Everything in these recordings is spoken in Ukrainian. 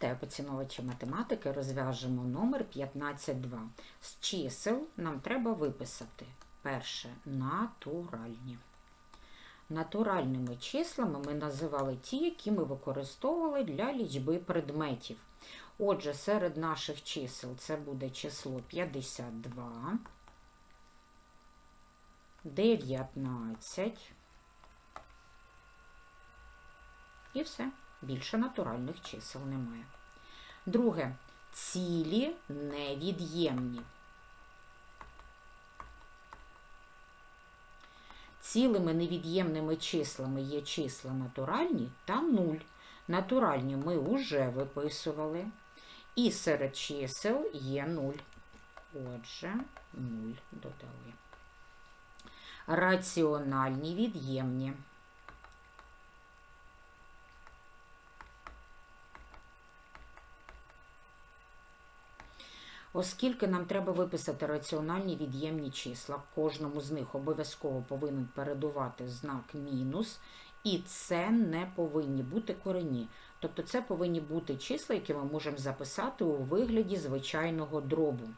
Вітаю поціновувачі математики. Розв'яжемо номер 15.2. З чисел нам треба виписати перше натуральні. Натуральними числами ми називали ті, які ми використовували для лічби предметів. Отже, серед наших чисел це буде число 52, 19 і все. Більше натуральних чисел немає. Друге цілі невід'ємні. Цілими невід'ємними числами є числа натуральні та нуль. Натуральні ми вже виписували. І серед чисел є нуль. Отже, нуль додали. Раціональні від'ємні. Оскільки нам треба виписати раціональні від'ємні числа, кожному з них обов'язково повинен передувати знак мінус, і це не повинні бути корені. Тобто це повинні бути числа, які ми можемо записати у вигляді звичайного дробу.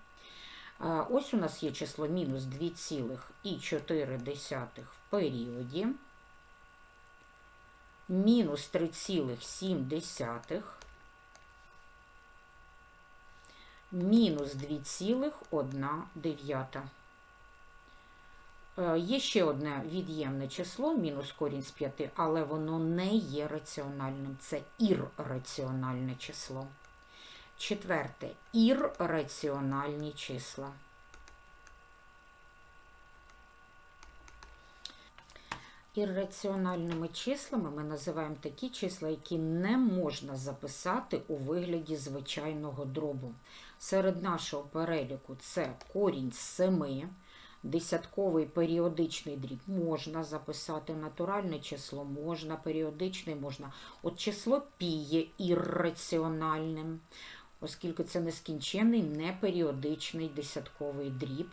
Ось у нас є число мінус 2,4 в періоді, мінус 3,7 мінус 2,1. Е, Є ще одне від'ємне число, мінус корінь з 5, але воно не є раціональним. Це ірраціональне число. Четверте ірраціональні числа. Ірраціональними числами ми називаємо такі числа, які не можна записати у вигляді звичайного дробу. Серед нашого переліку це корінь 7, десятковий періодичний дріб можна записати, натуральне число можна, періодичний можна. От число пі є ірраціональним, оскільки це нескінченний неперіодичний десятковий дріб.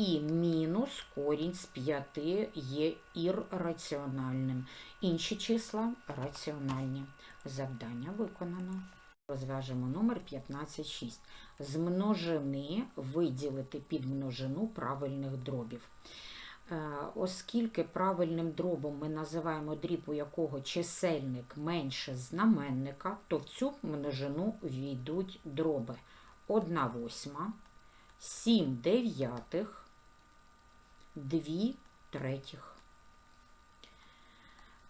І мінус корінь з 5 є ірраціональним. Інші числа раціональні. Завдання виконано. Розв'яжемо номер 15,6. З множини виділити під множину правильних дробів. Е, Оскільки правильним дробом ми називаємо дріб, у якого чисельник менше знаменника, то в цю множину війдуть дроби 1 восьма, 7 дев'ятих, 2 третіх.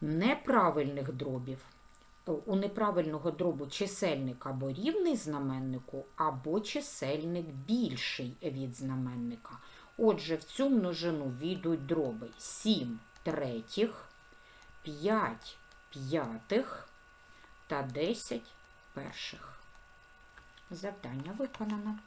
Неправильних дробів. У неправильного дробу чисельник або рівний знаменнику, або чисельник більший від знаменника. Отже, в цю множину війдуть дроби 7 третіх, 5 п'ятих та 10 перших. Завдання виконано.